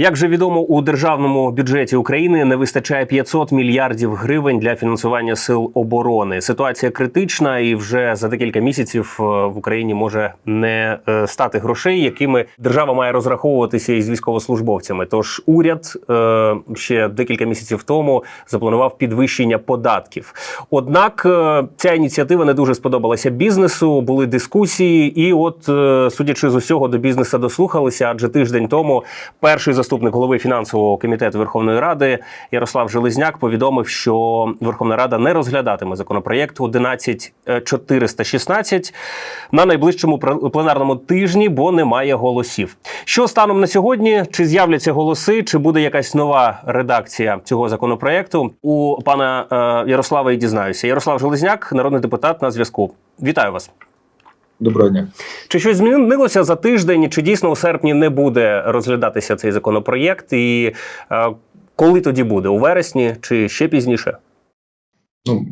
Як же відомо, у державному бюджеті України не вистачає 500 мільярдів гривень для фінансування сил оборони. Ситуація критична, і вже за декілька місяців е, в Україні може не е, стати грошей, якими держава має розраховуватися із військовослужбовцями. Тож уряд е, ще декілька місяців тому запланував підвищення податків. Однак ця ініціатива не дуже сподобалася бізнесу. Були дискусії, і от, судячи з усього, до бізнесу дослухалися, адже тиждень тому перший заступник голови фінансового комітету Верховної Ради Ярослав Железняк повідомив, що Верховна Рада не розглядатиме законопроєкт 11416 на найближчому пленарному тижні, бо немає голосів. Що станом на сьогодні? Чи з'являться голоси, чи буде якась нова редакція цього законопроєкту? У пана е, Ярослава і дізнаюся. Ярослав Железняк, народний депутат на зв'язку. Вітаю вас. Доброго дня. Чи щось змінилося за тиждень? Чи дійсно у серпні не буде розглядатися цей законопроєкт? І е, коли тоді буде? У вересні чи ще пізніше? Ну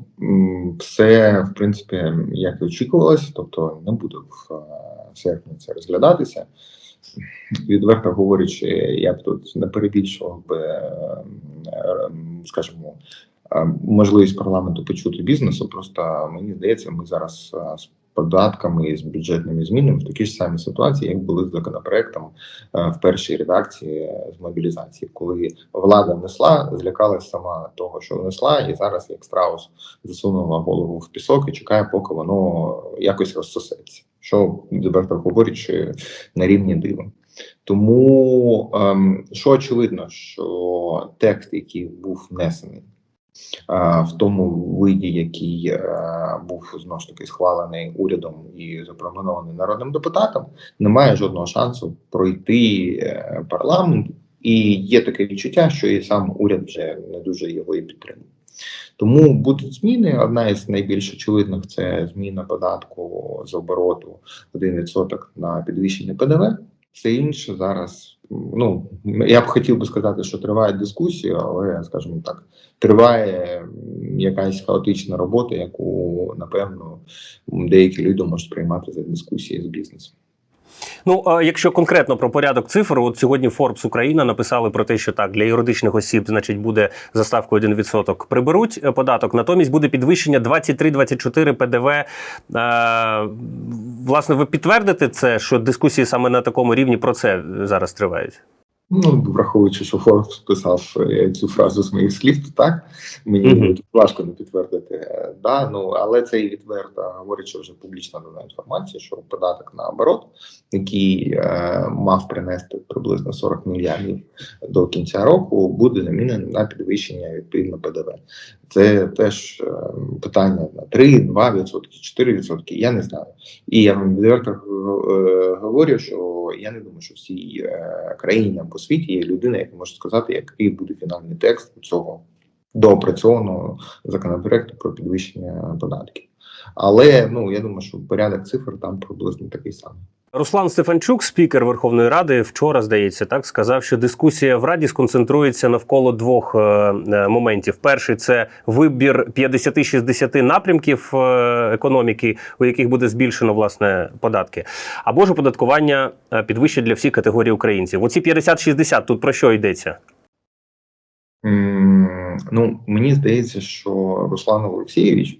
все в принципі як і очікувалось, тобто не буде в е, серпні це розглядатися. Відверто говорячи, я б тут не перебільшував би, е, е, скажімо, е, можливість парламенту почути бізнесу. Просто мені здається, ми зараз е, податками і з бюджетними змінами в такій ж самій ситуації, як були з законопроектом е, в першій редакції з мобілізації, коли влада внесла, злякалась сама того, що внесла, і зараз як страус засунула голову в пісок і чекає, поки воно якось розсосеться. Що відверто говорячи на рівні дива. Тому ем, що очевидно, що текст, який був внесений е, в тому виді, який е, був знову ж таки схвалений урядом і запропонований народним депутатам, не має жодного шансу пройти е, парламент. І є таке відчуття, що і сам уряд вже не дуже його і підтримує. Тому будуть зміни. Одна із найбільш очевидних це зміна податку з обороту 1% на підвищення ПДВ. Все інше зараз. Ну я б хотів би сказати, що триває дискусія, але скажімо так, триває якась хаотична робота, яку напевно деякі люди можуть приймати за дискусії з бізнесом. Ну, якщо конкретно про порядок цифр, от сьогодні Forbes Україна написали про те, що так для юридичних осіб, значить, буде за ставкою 1% приберуть е, податок. Натомість буде підвищення 23-24 ПДВ. Е, власне, ви підтвердите це, що дискусії саме на такому рівні про це зараз тривають? Ну, враховуючи, що Форбс писав е, цю фразу з моїх слів, то так мені Мгм. тут важко не підтвердити. Е, Да, ну але це і відверто говорить, що вже публічна дана інформація, що податок на оборот, який е, мав принести приблизно 40 мільярдів до кінця року, буде замінений на підвищення відповідно ПДВ. Це теж е, питання на 3, 2 відсотки, 4 відсотки. Я не знаю. І я вам відверто е, говорю, що я не думаю, що в цій е, країні або світі є людина, яка може сказати, який буде фінальний текст цього доопрацьованого законопроекту про підвищення податків. Але ну я думаю, що порядок цифр там приблизно такий самий. Руслан Стефанчук, спікер Верховної Ради, вчора здається, так сказав, що дискусія в Раді сконцентрується навколо двох е, е, моментів: перший це вибір 50-60 напрямків е, економіки, у яких буде збільшено власне податки, або ж оподаткування підвищить для всіх категорій українців. Оці 50-60, тут про що йдеться? М, Ну, мені здається, що Руслан Олексійович,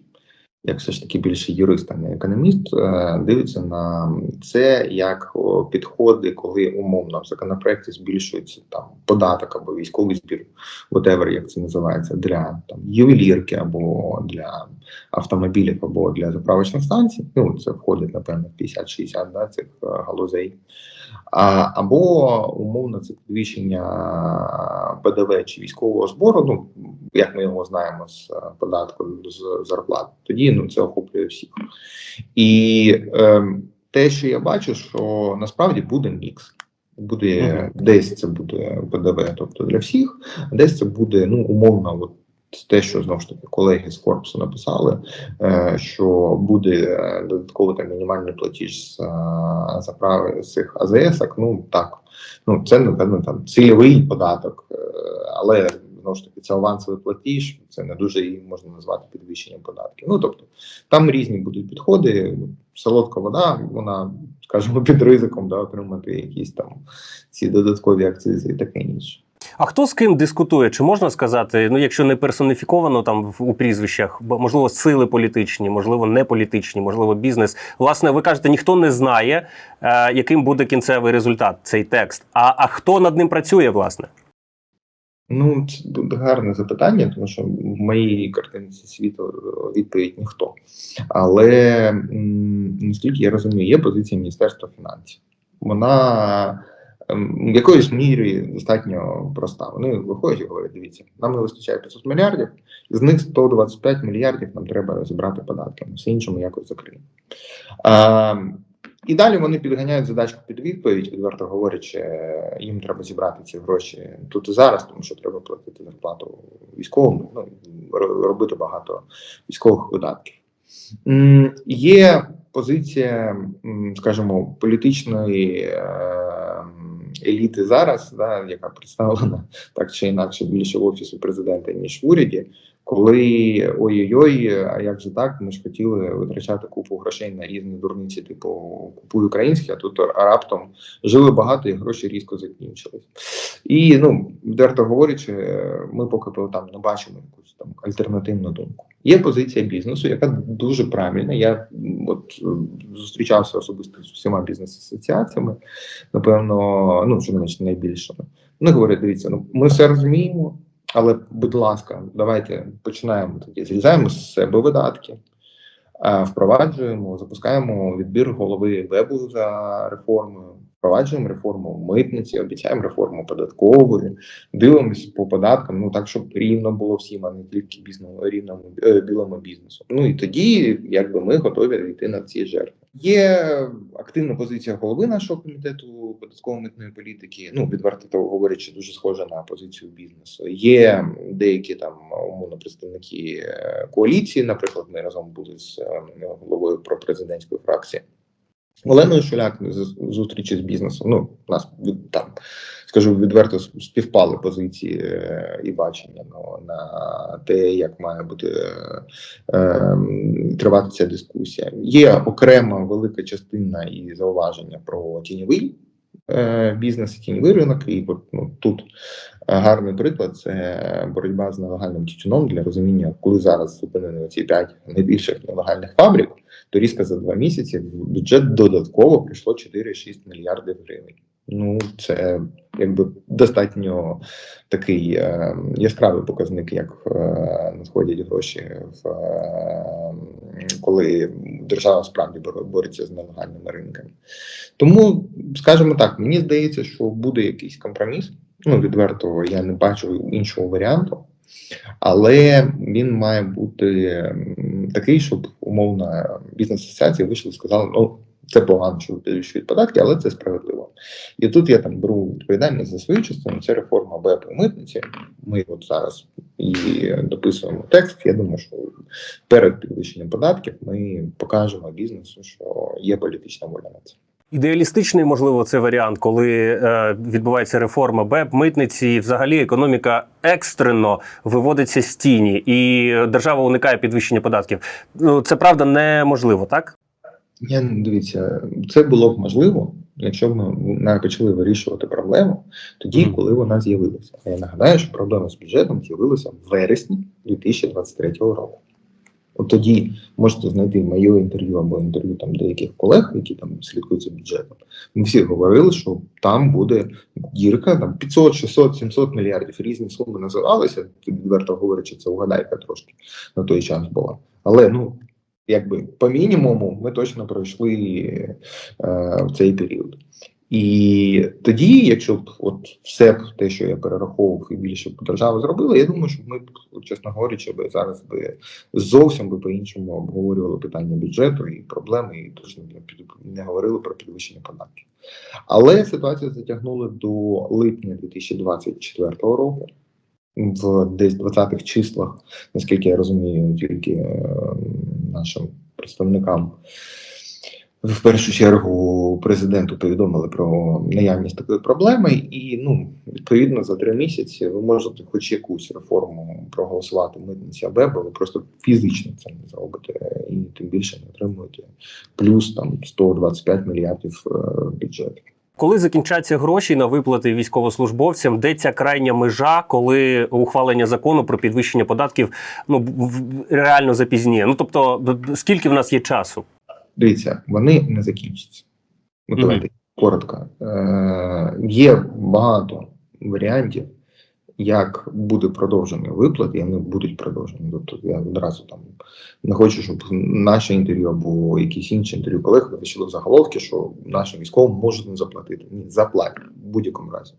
як все ж таки більше юрист, а не економіст, е, дивиться на це як підходи, коли умовно в законопроекті збільшується там податок або військовий збір, whatever, як це називається, для там ювелірки або для автомобілів, або для заправочних станцій. Ну, це входить, напевно, в 50-60 да, цих е, галузей. А, або умовно це підвищення ПДВ чи військового збору, ну як ми його знаємо з е, податку з зарплат, тоді ну це охоплює всіх. І е, те, що я бачу, що насправді буде мікс. Буде десь це буде ПДВ, тобто для всіх, десь це буде ну умовно, от те, що знову ж таки колеги з корпусу написали, е, що буде е, додатково там мінімальний платіж за право з цих АЗС. Ну так, ну це напевно там цільовий податок, е, але знову ж таки це авансовий платіж, це не дуже її можна назвати підвищенням податків. Ну тобто там різні будуть підходи. Солодка вода, вона, скажімо, під ризиком да, отримати якісь там ці додаткові акцизи і таке інше. А хто з ким дискутує? Чи можна сказати, ну якщо не персоніфіковано там у прізвищах, можливо сили політичні, можливо, не політичні, можливо, бізнес. Власне, ви кажете, ніхто не знає, е, яким буде кінцевий результат, цей текст. А, а хто над ним працює, власне? Ну, це гарне запитання, тому що в моїй картинці світу е, відповідь ніхто. Але наскільки я розумію, є позиція Міністерства фінансів. Вона в якоїсь мірі достатньо проста. Вони виходять і говорять: дивіться, нам не вистачає 500 мільярдів, з них 125 мільярдів нам треба зібрати податками, все інше ми якось закриємо. А, і далі вони підганяють задачку під відповідь, відверто говорячи, їм треба зібрати ці гроші тут і зараз, тому що треба платити зарплату військовим, ну робити багато військових видатків. Є позиція, скажімо, політичної е, еліти зараз, да, яка представлена так чи інакше більше в офісі президента ніж в уряді. Коли ой-ой-ой, а як же так? Ми ж хотіли витрачати купу грошей на різні дурниці, типу купуй українське, а тут раптом жили багато і гроші різко закінчились. І ну, відверто говорячи, ми поки там не бачимо якусь там альтернативну думку. Є позиція бізнесу, яка дуже правильна. Я от зустрічався особисто з всіма бізнес-асоціаціями, напевно, ну що менш найбільшими. Вони говорять: дивіться, ну ми все розуміємо, але, будь ласка, давайте починаємо тоді. Зрізаємо з себе видатки, впроваджуємо, запускаємо відбір голови вебу за реформою, впроваджуємо реформу митниці, обіцяємо реформу податкової, дивимося по податкам, ну так, щоб рівно було всім, а не тільки бізнесу, рівному е, білому бізнесу. Ну і тоді, якби ми готові йти на ці жертви. Є активна позиція голови нашого комітету податково-митної політики. Ну відверто говорячи, дуже схожа на позицію бізнесу. Є деякі там умовно представники е, коаліції. Наприклад, ми разом були з е, головою пропрезидентської фракції. Оленою Шуляк зустрічі з бізнесом. Ну, нас там, скажу відверто, співпали позиції е, і бачення ну, на те, як має бути е, е, тривати ця дискусія. Є окрема велика частина і зауваження про тіньовий е, бізнес і тіньовий ринок. І тут гарний приклад це боротьба з нелегальним тютюном для розуміння, коли зараз зупинені ці п'ять найбільших нелегальних фабрик, то різко за два місяці в бюджет додатково прийшло 4-6 мільярдів гривень. Ну, це якби достатньо такий е, яскравий показник, як е, надходять гроші, в, е, коли держава справді бореться з нелегальними ринками. Тому, скажімо так, мені здається, що буде якийсь компроміс. Ну, відверто, я не бачу іншого варіанту, але він має бути такий, щоб умовно бізнес-асоціації вийшли і сказали, ну. Це погано, що ви підвищують податки, але це справедливо. І тут я там беру відповідальність за свою частину. Це реформа БЕП і митниці. Ми от зараз і дописуємо текст. Я думаю, що перед підвищенням податків ми покажемо бізнесу, що є політична воля на це. Ідеалістичний, можливо, це варіант, коли е, відбувається реформа БЕП, митниці, і взагалі економіка екстрено виводиться з тіні, і держава уникає підвищення податків. Ну це правда неможливо, так? Я дивіться, це було б можливо, якщо б ми почали вирішувати проблему тоді, Мгм. коли вона з'явилася. А я нагадаю, що проблема з бюджетом з'явилася в вересні 2023 року. От тоді можете знайти моє інтерв'ю або інтерв'ю там деяких колег, які там слідкують за бюджетом. Ми всі говорили, що там буде дірка там 500, 600, 700 мільярдів. Різні суми називалися. Відверто говорячи, це угадайка трошки на той час була. Але ну якби по мінімуму ми точно пройшли е, в цей період. І тоді, якщо б от все те, що я перераховував, і більше б держава зробила, я думаю, що ми б, чесно говорячи, би зараз би зовсім би по-іншому обговорювали питання бюджету і проблеми, і точно не говорили про підвищення податків. Але ситуацію затягнули до липня 2024 року. В десь 20-х числах, наскільки я розумію, тільки е, нашим представникам в першу чергу президенту повідомили про наявність такої проблеми, і ну відповідно за три місяці ви можете хоч якусь реформу проголосувати митниці АБ, бо ви просто фізично це не зробите, і тим більше не отримуєте плюс там 125 мільярдів е, бюджету. Коли закінчаться гроші на виплати військовослужбовцям, де ця крайня межа, коли ухвалення закону про підвищення податків ну реально запізніє? Ну тобто, скільки в нас є часу? Дивіться, вони не закінчаться. Ну, давайте коротко. Е, є багато варіантів, як буде продовжений виплат, і вони будуть продовжені. Тобто я одразу там не хочу, щоб наше інтерв'ю або якісь інші інтерв'ю колег вирішили в заголовки, що нашим військовим можуть не заплатити. Ні, заплатять в будь-якому разі.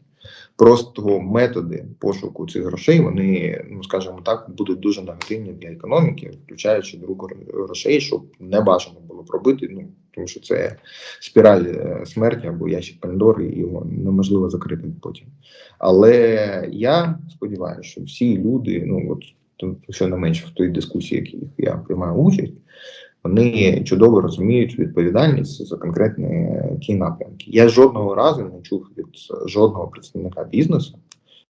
Просто методи пошуку цих грошей, вони, ну скажімо так, будуть дуже негативні для економіки, включаючи друг грошей, щоб не бажано було пробити. Ну тому що це спіраль е, смерті або ящик Пандори, і його неможливо закрити потім. Але я сподіваюся, що всі люди, ну от що не менше в той дискусії, яких я приймаю участь, вони чудово розуміють відповідальність за конкретні ті напрямки. Я жодного разу не чув від жодного представника бізнесу,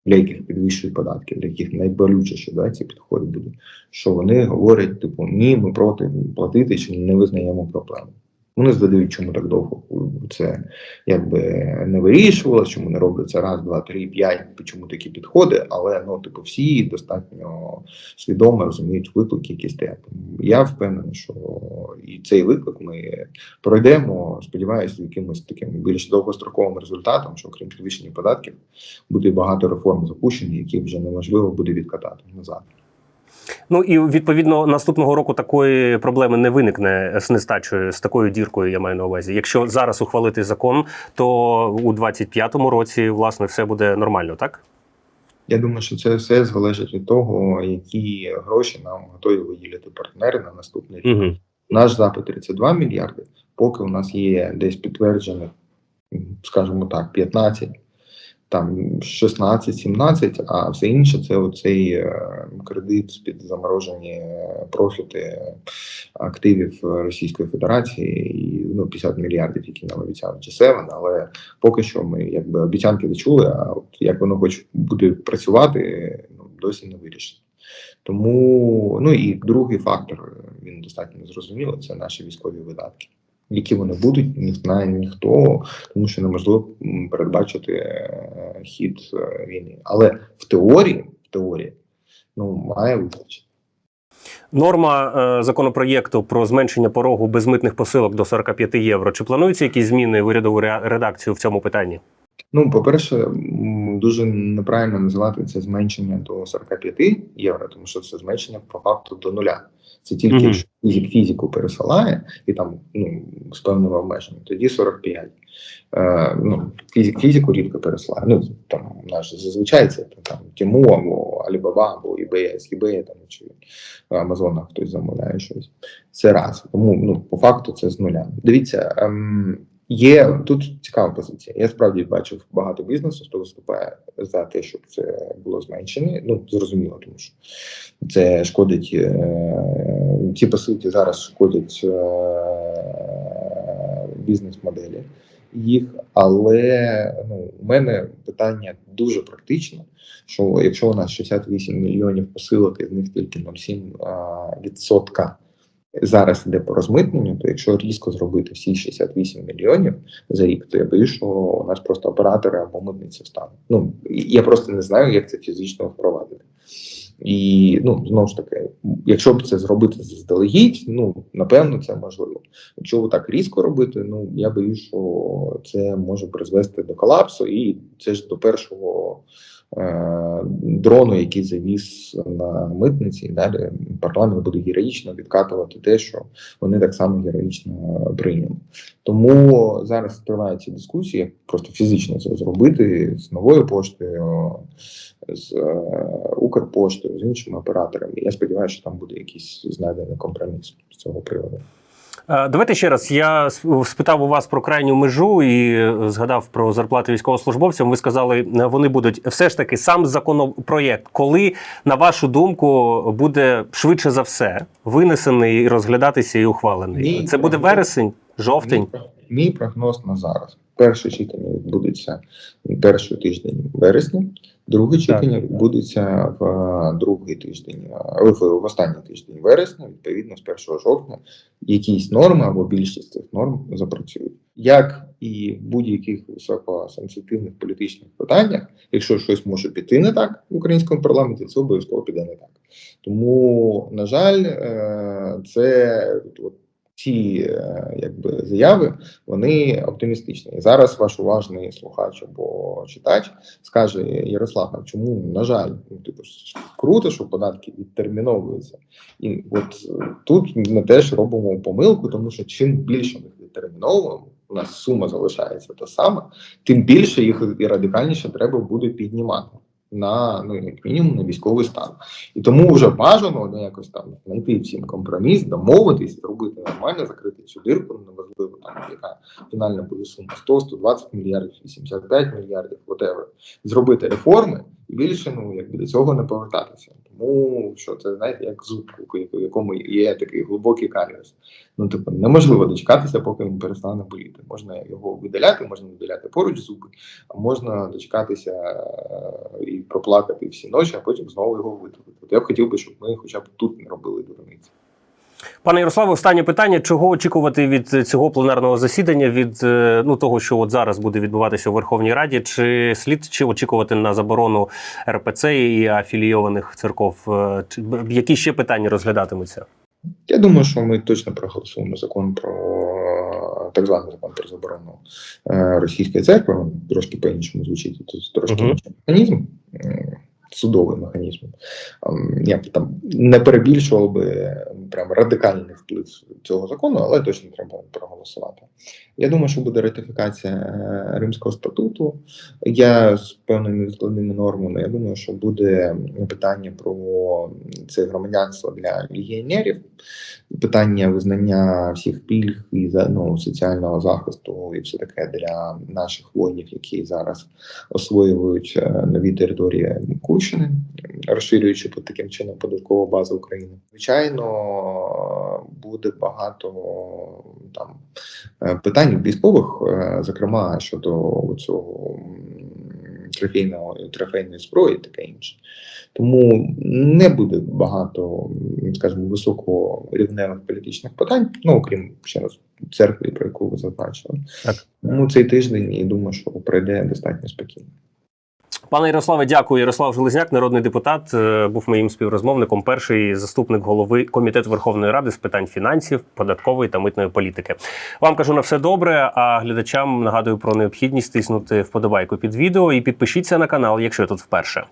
для яких підвищують податки, для яких найболючіше да, ці підходи будуть, що вони говорять, типу, ні, ми проти платити чи не визнаємо проблему. Вони задають, чому так довго це якби не вирішувалося, чому не робиться раз, два, три, п'ять, чому такі підходи, але ну, типу, всі достатньо свідомо розуміють виклики, які стоять. Я впевнений, що і цей виклик ми пройдемо, сподіваюся, якимось таким більш довгостроковим результатом, що крім підвищення податків, буде багато реформ запущені, які вже неможливо буде відкатати назад. Ну і відповідно наступного року такої проблеми не виникне з нестачею, з такою діркою. Я маю на увазі. Якщо зараз ухвалити закон, то у 25-му році власне все буде нормально, так? Я думаю, що це все залежить від того, які гроші нам готові виділити партнери на наступний рік. Угу. Наш запит 32 мільярди, поки у нас є десь підтверджених, скажімо так, 15, там 16-17, а все інше це оцей е, кредит під заморожені е, профіти активів Російської Федерації і ну 50 мільярдів, які нам обіцяли G7, але поки що ми якби обіцянки не чули, а от як воно хоч буде працювати, ну досі не вирішено. Тому ну і другий фактор він достатньо зрозумілий, це наші військові видатки. Які вони будуть, не знає ніхто, тому що неможливо передбачити е, хід е, війни. Але в теорії, в теорії, ну має вистачити. Норма е, законопроєкту про зменшення порогу безмитних посилок до 45 євро. Чи плануються якісь зміни в урядову ре- редакцію в цьому питанні? Ну, по-перше, дуже неправильно називати це зменшення до 45 євро, тому що це зменшення по факту до нуля. Це тільки Мгм. якщо фізик фізику пересилає і там ну, з певними обмеженнями, тоді 45. Е, ну, фізик фізику рідко пересилає. Ну там наш зазвичай це там Тіму або Alibaba, або eBay, з eBay там чи в Амазонах хтось замовляє щось. Це раз. Тому ну по факту це з нуля. Дивіться. Ем, Є тут цікава позиція. Я справді бачив багато бізнесу, хто виступає за те, щоб це було зменшено. Ну зрозуміло, тому що це шкодить е, ці посилки зараз шкодять е, бізнес-моделі їх. Але ну у мене питання дуже практичне. Що якщо у нас 68 мільйонів посилок, і з них тільки 0,7 а, відсотка зараз йде по розмитненню, то якщо різко зробити всі 68 мільйонів за рік, то я боюсь, що у нас просто оператори або митниці встануть. Ну я просто не знаю, як це фізично впровадити. І ну знову ж таки, якщо б це зробити заздалегідь, ну напевно, це можливо. Якщо так різко робити, ну я боюсь, що це може призвести до колапсу, і це ж до першого дрону, який завіз на митниці, і далі парламент буде героїчно відкатувати те, що вони так само героїчно прийняли. Тому зараз триваються дискусії, як просто фізично це зробити з новою поштою, з е, Укрпоштою, з іншими операторами. Я сподіваюся, що там буде якийсь знайдений компроміс з цього приводу. Е, Давайте ще раз. Я спитав у вас про крайню межу і е, згадав про зарплати військовослужбовцям. Ви сказали, е, вони будуть все ж таки сам законопроєкт. Коли, на вашу думку, буде швидше за все винесений і розглядатися і ухвалений? Ні, Це буде вересень? Жовтень. Мій, мій прогноз на зараз. Перше читання відбудеться перший тиждень вересня, друге читання відбудеться в е, другий тиждень, е, в, в останній тиждень вересня, відповідно з 1 жовтня, якісь норми або більшість цих норм запрацюють. Як і в будь-яких високосенситивних політичних питаннях, якщо щось може піти не так в українському парламенті, це обов'язково піде не так. Тому, на жаль, е, це от, ці е, якби заяви вони оптимістичні. І зараз ваш уважний слухач або читач скаже Ярослав, чому на жаль, ну типу круто, що податки відтерміновуються, і от е, тут ми теж робимо помилку, тому що чим більше ми відтерміновуємо, у нас сума залишається та сама, тим більше їх і радикальніше треба буде піднімати. На ну як мінімум на військовий стан, і тому вже бажано ну, якось там знайти всім компроміс, домовитись, зробити нормально, закрити цю дирку, неважливо там, яка фінальна буде сума 100, 120 мільярдів, 85 мільярдів, whatever. зробити реформи і більше ну якби до цього не повертатися. Тому що це знаєте, як зуб, у якому є такий глибокий каріус. Ну типу неможливо дочекатися, поки він перестане боліти. Можна його видаляти, можна видаляти поруч зуби, а можна дочекатися е, і проплакати всі ночі, а потім знову його видалити. От я б хотів би, щоб ми хоча б тут не робили дурниці. Пане Ярославе, останнє питання: чого очікувати від цього пленарного засідання, від е, ну того, що от зараз буде відбуватися у Верховній Раді, чи слід чи очікувати на заборону РПЦ і афілійованих церков? Е, Чи які ще питання розглядатимуться? Я думаю, що ми точно проголосуємо закон про так званий закон про заборону е, російської церкви. Трошки по-іншому звучить, це трошки інший механізм, е, судовий механізм. Ем, Я б там не перебільшував би прям радикальний вплив цього закону, але точно треба проголосувати. Я думаю, що буде ратифікація е, Римського статуту. Я з певними відкладними нормами. Я думаю, що буде питання про це громадянство для легіонерів, питання визнання всіх пільг і ну, соціального захисту, і все таке для наших воїнів, які зараз освоюють е, нові території Курщини, розширюючи по таким чином податкову базу України. Звичайно, буде багато там е, питань військових, е, зокрема щодо цього трофейного трофейної зброї, і таке інше. Тому не буде багато, скажімо, високорівневих політичних питань, ну окрім ще раз церкви, про яку ви зазначили. Так. Тому цей тиждень і думаю, що пройде достатньо спокійно. Пане Ярославе, дякую. Ярослав Железняк, народний депутат, е, був моїм співрозмовником. Перший заступник голови комітету Верховної Ради з питань фінансів, податкової та митної політики. Вам кажу на все добре. А глядачам нагадую про необхідність тиснути вподобайку під відео і підпишіться на канал, якщо тут вперше.